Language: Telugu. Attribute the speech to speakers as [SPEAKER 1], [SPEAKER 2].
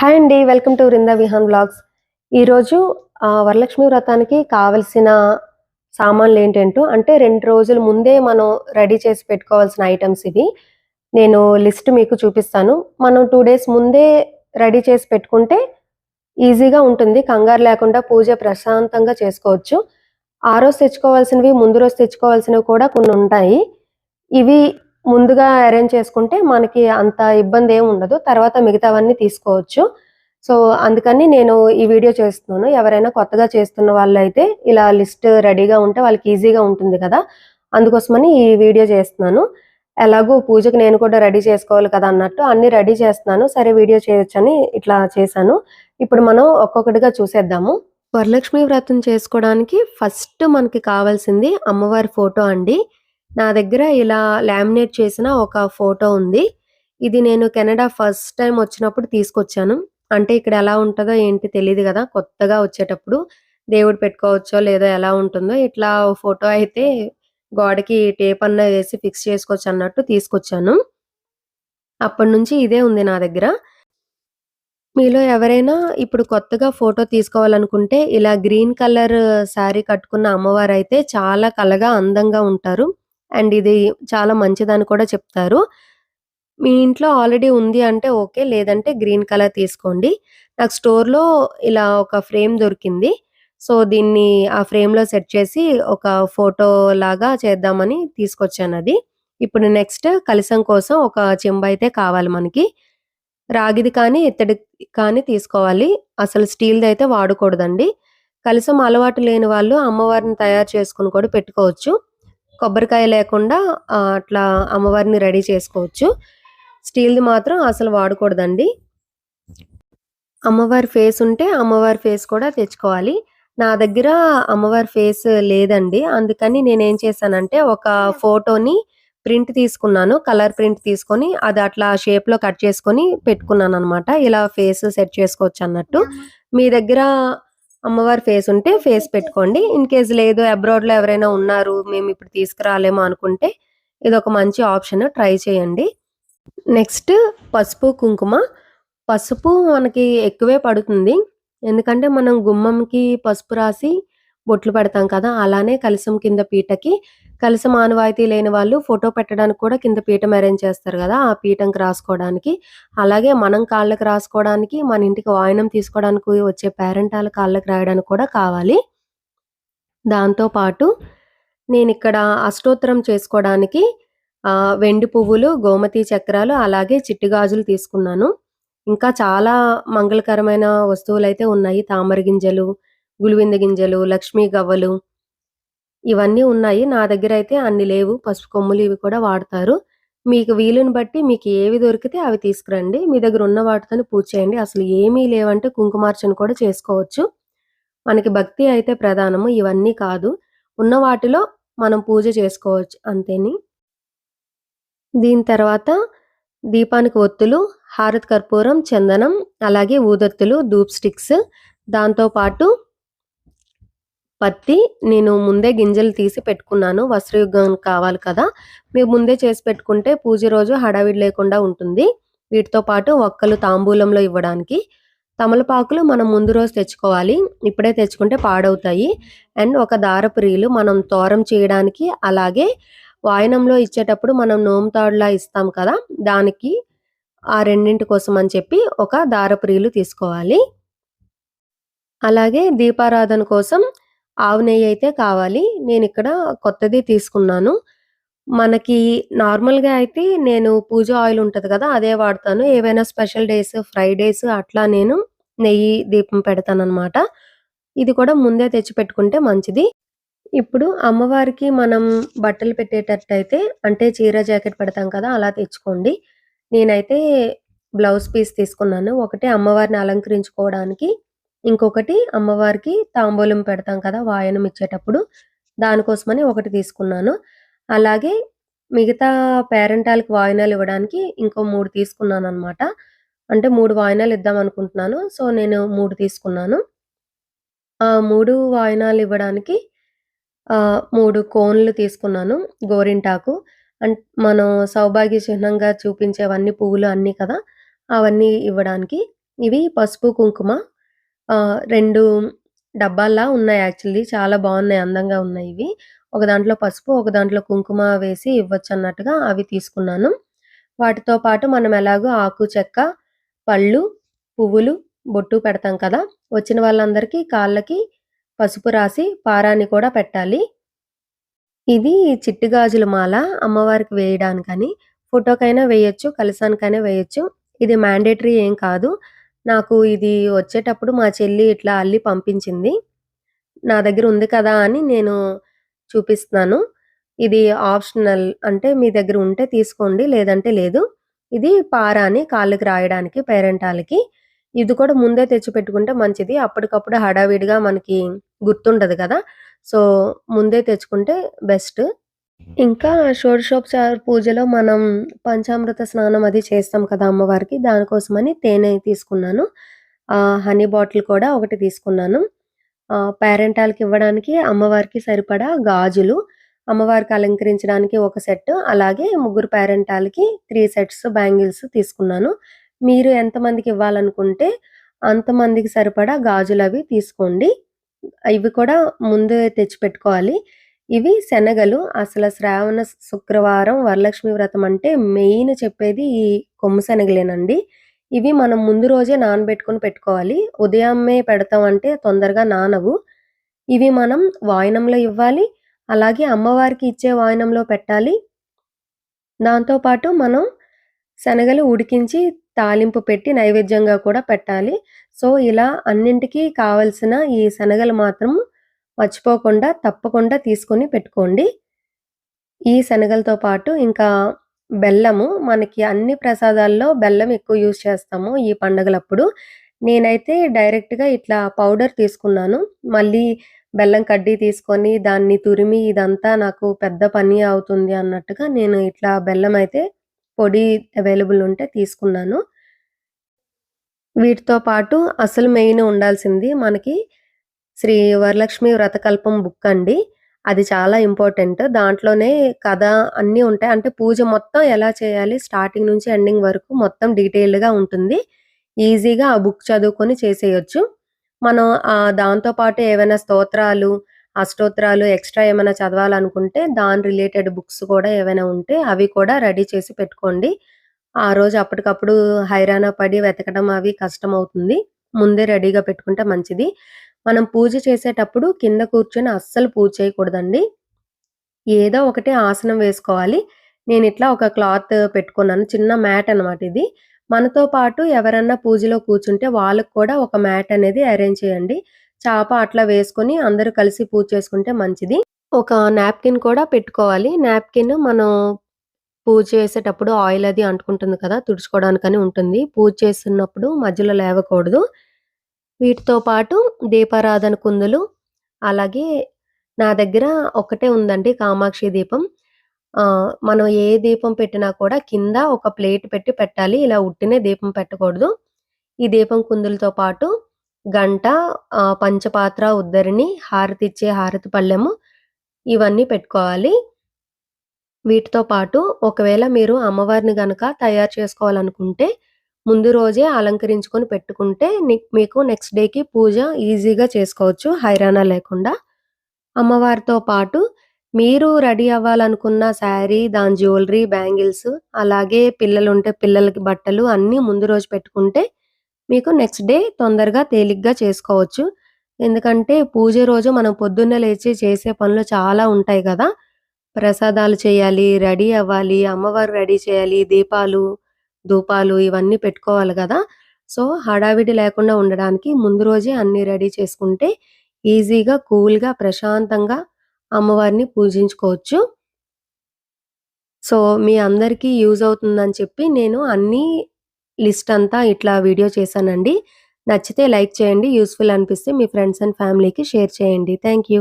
[SPEAKER 1] హాయ్ అండి welcome to Vrinda Vihan vlogs ఈరోజు ఆ, వరలక్ష్మి వ్రతానికి కావలసిన సామాన్లు ఏంటంటూ అంటే రెండు రోజుల ముందే మనం రెడీ చేసి పెట్టుకోవాల్సిన ఐటమ్స్ ఇవి. నేను లిస్ట్ మీకు చూపిస్తాను. మనం టూ డేస్ ముందే రెడీ చేసి పెట్టుకుంటే ఈజీగా ఉంటుంది. కంగారు లేకుండా పూజ ప్రశాంతంగా చేసుకోవచ్చు. ఆ రోజు తెచ్చుకోవాల్సినవి ముందు రోజు తెచ్చుకోవాల్సినవి కూడా కొన్ని ఉంటాయి. ఇవి ముందుగా అరేంజ్ చేసుకుంటే మనకి అంత ఇబ్బంది ఏమి ఉండదు. తర్వాత మిగతావన్నీ తీసుకోవచ్చు. సో అందుకని నేను ఈ వీడియో చేస్తున్నాను. ఎవరైనా కొత్తగా చేస్తున్న వాళ్ళు అయితే ఇలా లిస్ట్ రెడీగా ఉంటే వాళ్ళకి ఈజీగా ఉంటుంది కదా. అందుకోసమని ఈ వీడియో చేస్తున్నాను. ఎలాగో పూజకి నేను కూడా రెడీ చేసుకోవాలి కదా అన్నట్టు అన్ని రెడీ చేస్తున్నాను. సరే వీడియో చేయొచ్చని ఇట్లా చేశాను. ఇప్పుడు మనం ఒక్కొక్కటిగా చూసేద్దాము. వరలక్ష్మి వ్రతం చేసుకోవడానికి ఫస్ట్ మనకి కావాల్సింది అమ్మవారి ఫోటో అండి. నా దగ్గర ఇలా లామినేట్ చేసిన ఒక ఫోటో ఉంది. ఇది నేను కెనడా ఫస్ట్ టైం వచ్చినప్పుడు తీసుకొచ్చాను. అంటే ఇక్కడ ఎలా ఉంటుందో ఏంటి తెలియదు కదా కొత్తగా వచ్చేటప్పుడు దేవుడు పెట్టుకోవచ్చో లేదో ఎలా ఉంటుందో ఇట్లా ఫోటో అయితే గోడకి టేప్ అన్న వేసి ఫిక్స్ చేసుకోవచ్చు అన్నట్టు తీసుకొచ్చాను. అప్పటి నుంచి ఇదే ఉంది నా దగ్గర. మీలో ఎవరైనా ఇప్పుడు కొత్తగా ఫోటో తీసుకోవాలనుకుంటే ఇలా గ్రీన్ కలర్ శారీ కట్టుకున్న అమ్మవారు అయితే చాలా కలగా అందంగా ఉంటారు. అండ్ ఇది చాలా మంచిదని కూడా చెప్తారు. మీ ఇంట్లో ఆల్రెడీ ఉంది అంటే ఓకే లేదంటే గ్రీన్ కలర్ తీసుకోండి. నాకు స్టోర్లో ఇలా ఒక ఫ్రేమ్ దొరికింది. సో దీన్ని ఆ ఫ్రేమ్లో సెట్ చేసి ఒక ఫోటో లాగా చేద్దామని తీసుకొచ్చాను అది. ఇప్పుడు నెక్స్ట్ కలసం కోసం ఒక చెంబు అయితే కావాలి మనకి. రాగిది కానీ ఇత్తడి కానీ తీసుకోవాలి. అసలు స్టీల్ది అయితే వాడకూడదండి. కలసం అలవాటు లేని వాళ్ళు అమ్మవారిని తయారు చేసుకుని కూడా పెట్టుకోవచ్చు. కొబ్బరికాయ లేకుండా అట్లా అమ్మవారిని రెడీ చేసుకోవచ్చు. స్టీల్ది మాత్రం అసలు వాడకూడదండి. అమ్మవారి ఫేస్ ఉంటే అమ్మవారి ఫేస్ కూడా తెచ్చుకోవాలి. నా దగ్గర అమ్మవారి ఫేస్ లేదండి. అందుకని నేను ఏం చేశానంటే ఒక ఫోటోని ప్రింట్ తీసుకున్నాను. కలర్ ప్రింట్ తీసుకొని అది అట్లా షేప్లో కట్ చేసుకొని పెట్టుకున్నాను అనమాట ఇలా ఫేస్ సెట్ చేసుకోవచ్చు అన్నట్టు మీ దగ్గర అమ్మవారి ఫేస్ ఉంటే ఫేస్ పెట్టుకోండి. ఇన్ కేస్ లేదు అబ్రాడ్లో ఎవరైనా ఉన్నారు మేము ఇప్పుడు తీసుకురాలేమో అనుకుంటే ఇది ఒక మంచి ఆప్షన్. ట్రై చేయండి. నెక్స్ట్ పసుపు కుంకుమ. పసుపు మనకి ఎక్కువే పడుతుంది. ఎందుకంటే మనం గుమ్మంకి పసుపు రాసి బొట్లు పెడతాం కదా అలానే కలసం కింద పీటకి కలిసి మానవాయితీ లేని వాళ్ళు ఫోటో పెట్టడానికి కూడా కింద పీఠం అరేంజ్ చేస్తారు కదా ఆ పీఠంకి రాసుకోవడానికి. అలాగే మనం కాళ్ళకి రాసుకోవడానికి మన ఇంటికి వాయనం తీసుకోవడానికి వచ్చే పేరెంటాల కాళ్ళకి రాయడానికి కూడా కావాలి. దాంతో పాటు నేను ఇక్కడ అష్టోత్తరం చేసుకోవడానికి వెండి పువ్వులు గోమతి చక్రాలు అలాగే చిట్టి గాజులు తీసుకున్నాను. ఇంకా చాలా మంగళకరమైన వస్తువులు అయితే ఉన్నాయి. తామర గింజలు గులివింద గింజలు లక్ష్మీ గవ్వలు ఇవన్నీ ఉన్నాయి. నా దగ్గర అయితే అన్ని లేవు. పసుపు కొమ్ములు ఇవి కూడా వాడతారు. మీకు వీలుని బట్టి మీకు ఏవి దొరికితే అవి తీసుకురండి. మీ దగ్గర ఉన్న వాటితోనే పూజ చేయండి. అసలు ఏమీ లేవంటే కుంకుమార్చన కూడా చేసుకోవచ్చు. మనకి భక్తి అయితే ప్రధానము. ఇవన్నీ కాదు. ఉన్న వాటిలో మనం పూజ చేసుకోవచ్చు. అంతేని? దీని తర్వాత దీపానికి ఒత్తులు హారతి కర్పూరం చందనం అలాగే ఊదత్తులు ధూప్ స్టిక్స్. దాంతో పాటు పత్తి నేను ముందే గింజలు తీసి పెట్టుకున్నాను. వస్త్రయుగం కావాలి కదా. మీరు ముందే చేసి పెట్టుకుంటే పూజ రోజు హడావిడి లేకుండా ఉంటుంది. వీటితో పాటు ఒక్కలు తాంబూలంలో ఇవ్వడానికి. తమలపాకులు మనం ముందు రోజు తెచ్చుకోవాలి. ఇప్పుడే తెచ్చుకుంటే పాడవుతాయి. అండ్ ఒక దారపు రీలు మనం తోరం చేయడానికి అలాగే వాయనంలో ఇచ్చేటప్పుడు మనం నోముతాడులా ఇస్తాం కదా. దానికి ఆ రెండింటి కోసం అని చెప్పి ఒక దారపు రీలు తీసుకోవాలి. అలాగే దీపారాధన కోసం ఆవు నెయ్యి అయితే కావాలి. నేను ఇక్కడ కొత్తది తీసుకున్నాను. మనకి నార్మల్గా అయితే నేను పూజ ఆయిల్ ఉంటుంది కదా అదే వాడతాను. ఏవైనా స్పెషల్ డేస్ ఫ్రైడేస్ అట్లా నేను నెయ్యి దీపం పెడతాను ఇది కూడా ముందే తెచ్చి పెట్టుకుంటే మంచిది. ఇప్పుడు అమ్మవారికి మనం బట్టలు పెట్టేటట్టయితే అంటే చీర జాకెట్ పెడతాం కదా అలా తెచ్చుకోండి. నేనైతే బ్లౌజ్ పీస్ తీసుకున్నాను. ఒకటి అమ్మవారిని అలంకరించుకోవడానికి ఇంకొకటి అమ్మవారికి తాంబూలం పెడతాం కదా వాయనం ఇచ్చేటప్పుడు. దానికోసమని ఒకటి తీసుకున్నాను. అలాగే మిగతా పేరెంటాలకు వాయినాలు ఇవ్వడానికి ఇంకో మూడు తీసుకున్నాను అనమాట అంటే మూడు వాయినాలు ఇద్దాం అనుకుంటున్నాను. సో నేను మూడు తీసుకున్నాను. ఆ మూడు వాయినాలు ఇవ్వడానికి మూడు కోన్లు తీసుకున్నాను గోరింటాకు. అండ్ మనం సౌభాగ్య చిహ్నంగా చూపించేవన్నీ పువ్వులు అన్నీ కదా అవన్నీ ఇవ్వడానికి. ఇవి పసుపు, కుంకుమ రెండు డబ్బాల్లా ఉన్నాయి యాక్చువల్లీ. చాలా బాగున్నాయి అందంగా ఉన్నాయి ఇవి. ఒక దాంట్లో పసుపు, ఒక దాంట్లో కుంకుమ వేసి ఇవ్వచ్చు అన్నట్టుగా అవి తీసుకున్నాను. వాటితో పాటు మనం ఎలాగో ఆకు, చెక్క, పళ్ళు, పువ్వులు, బొట్టు పెడతాం కదా! వచ్చిన వాళ్ళందరికీ కాళ్ళకి పసుపు రాసి పారాన్ని కూడా పెట్టాలి. ఇది చిట్టి గాజుల మాల అమ్మవారికి వేయడానికని. ఫోటోకైనా వేయొచ్చు, కలశానికైనా వేయొచ్చు. ఇది మ్యాండేటరీ ఏం కాదు. నాకు ఇది వచ్చేటప్పుడు మా చెల్లి ఇట్లా అల్లి పంపించింది. నా దగ్గర ఉంది కదా అని నేను చూపిస్తున్నాను. ఇది ఆప్షనల్. అంటే మీ దగ్గర ఉంటే తీసుకోండి. లేదంటే లేదు. ఇది పారాని కాళ్ళకి రాయడానికి పేరెంటాలకి ఇది కూడా ముందే తెచ్చిపెట్టుకుంటే మంచిది. అప్పటికప్పుడు హడావిడిగా మనకి గుర్తుండదు కదా! సో, ముందే తెచ్చుకుంటే బెస్ట్. ఇంకా షోడశోపచార పూజలో మనం పంచామృత స్నానం అది చేస్తాం కదా అమ్మవారికి. దానికోసమని తేనె తీసుకున్నాను. హనీ బాటిల్ కూడా ఒకటి తీసుకున్నాను. పేరెంటాలకి ఇవ్వడానికి అమ్మవారికి సరిపడా గాజులు, అమ్మవారికి అలంకరించడానికి ఒక సెట్, అలాగే ముగ్గురు పేరెంటాలకి త్రీ సెట్స్ బ్యాంగిల్స్ తీసుకున్నాను. మీరు ఎంతమందికి ఇవ్వాలనుకుంటే అంతమందికి సరిపడా గాజులు అవి తీసుకోండి. ఇవి కూడా ముందే తెచ్చిపెట్టుకోవాలి. ఇవి శనగలు. అసలు శ్రావణ శుక్రవారం వరలక్ష్మి వ్రతం అంటే మెయిన్ చెప్పేది ఈ కొమ్ము శనగలేనండి. ఇవి మనం ముందు రోజే నానబెట్టుకొని పెట్టుకోవాలి. ఉదయమే పెడతాం అంటే తొందరగా నానవు. ఇవి మనం వాయనంలో ఇవ్వాలి. అలాగే అమ్మవారికి ఇచ్చే వాయనంలో పెట్టాలి. దాంతో పాటు మనం శనగలు ఉడికించి తాలింపు పెట్టి నైవేద్యంగా కూడా పెట్టాలి. సో, ఇలా అన్నింటికి కావలసిన ఈ శనగలు మాత్రం మర్చిపోకుండా తప్పకుండా తీసుకొని పెట్టుకోండి. ఈ శనగలతో పాటు ఇంకా బెల్లము. మనకి అన్ని ప్రసాదాల్లో బెల్లం ఎక్కువ యూజ్ చేస్తాము ఈ పండగలప్పుడు. నేనైతే డైరెక్ట్‌గా ఇట్లా పౌడర్ తీసుకున్నాను. మళ్ళీ బెల్లం కడ్డీ తీసుకొని దాన్ని తురిమి ఇదంతా నాకు పెద్ద పని అవుతుంది అన్నట్టుగా నేను ఇట్లా బెల్లం అయితే పొడి అవైలబుల్ ఉంటే తీసుకున్నాను. వీటితో పాటు అసలు మెయిన్ ఉండాల్సింది మనకి శ్రీ వరలక్ష్మి వ్రతకల్పం బుక్ అండి. అది చాలా ఇంపార్టెంట్. దాంట్లోనే కథ అన్నీ ఉంటాయి. అంటే పూజ మొత్తం ఎలా చేయాలి స్టార్టింగ్ నుంచి ఎండింగ్ వరకు మొత్తం డీటెయిల్డ్‌గా ఉంటుంది. ఈజీగా ఆ బుక్ చదువుకొని చేసేయొచ్చు. మనం ఆ దాంతో పాటు ఏవైనా స్తోత్రాలు, అష్టోత్రాలు ఎక్స్‌ట్రా ఏమైనా చదవాలనుకుంటే దాని రిలేటెడ్ బుక్స్ కూడా ఏవైనా ఉంటే అవి కూడా రెడీ చేసి పెట్టుకోండి. ఆ రోజు అప్పటికప్పుడు హైరాణ పడి వెతకడం అవి కష్టం అవుతుంది ముందే రెడీగా పెట్టుకుంటే మంచిది. మనం పూజ చేసేటప్పుడు కింద కూర్చొని అస్సలు పూజ చేయకూడదండి. ఏదో ఒకటి ఆసనం వేసుకోవాలి. నేను ఇట్లా ఒక క్లాత్ పెట్టుకున్నాను. చిన్న మ్యాట్ అన్నమాట ఇది. మనతో పాటు ఎవరన్నా పూజలో కూర్చుంటే వాళ్ళకి కూడా ఒక మ్యాట్ అనేది అరేంజ్ చేయండి. చాప అట్లా వేసుకొని అందరూ కలిసి పూజ చేసుకుంటే మంచిది. ఒక నాప్కిన్ కూడా పెట్టుకోవాలి. నాప్కిన్ మనం పూజ చేసేటప్పుడు ఆయిల్ అది అంటుకుంటుంది కదా! తుడుచుకోవడానికని ఉంటుంది. పూజ చేస్తున్నప్పుడు మధ్యలో లేవకూడదు. వీటితో పాటు దీపారాధన కుందులు, అలాగే నా దగ్గర ఒకటే ఉందండి కామాక్షి దీపం. మనం ఏ దీపం పెట్టినా కూడా కింద ఒక ప్లేట్ పెట్టి పెట్టాలి. ఇలా ఉట్టినే దీపం పెట్టకూడదు. ఈ దీపం కుందులతో పాటు గంట, పంచపాత్ర ఉద్దరిని హారతి ఇచ్చే హారతి పళ్ళెము ఇవన్నీ పెట్టుకోవాలి. వీటితో పాటు ఒకవేళ మీరు అమ్మవారిని గనక తయారు చేసుకోవాలనుకుంటే ముందు రోజే అలంకరించుకొని పెట్టుకుంటే మీకు నెక్స్ట్ డేకి పూజ ఈజీగా చేసుకోవచ్చు హైరాణ లేకుండా. అమ్మవారితో పాటు మీరు రెడీ అవ్వాలనుకున్న శారీ, దాని జ్యువెలరీ, బ్యాంగిల్స్ అలాగే పిల్లలుంటే పిల్లలకి బట్టలు అన్నీ ముందు రోజు పెట్టుకుంటే మీకు నెక్స్ట్ డే తొందరగా తేలిగ్గా చేసుకోవచ్చు. ఎందుకంటే పూజ రోజు మనం పొద్దున్నే లేచి చేసే పనులు చాలా ఉంటాయి కదా ప్రసాదాలు చేయాలి, రెడీ అవ్వాలి, అమ్మవారు రెడీ చేయాలి, దీపాలు, ధూపాలు ఇవన్నీ పెట్టుకోవాలి కదా సో, హడావిడి లేకుండా ఉండడానికి ముందు రోజే అన్నీ రెడీ చేసుకుంటే ఈజీగా, కూల్‌గా, ప్రశాంతంగా అమ్మవారిని పూజించుకోవచ్చు. సో, మీ అందరికీ యూజ్ అవుతుందని చెప్పి నేను అన్నీ లిస్ట్ అంతా ఇట్లా వీడియో చేశానండి. నచ్చితే లైక్ చేయండి. యూస్ఫుల్ అనిపిస్తే మీ ఫ్రెండ్స్ అండ్ ఫ్యామిలీకి షేర్ చేయండి. Thank you.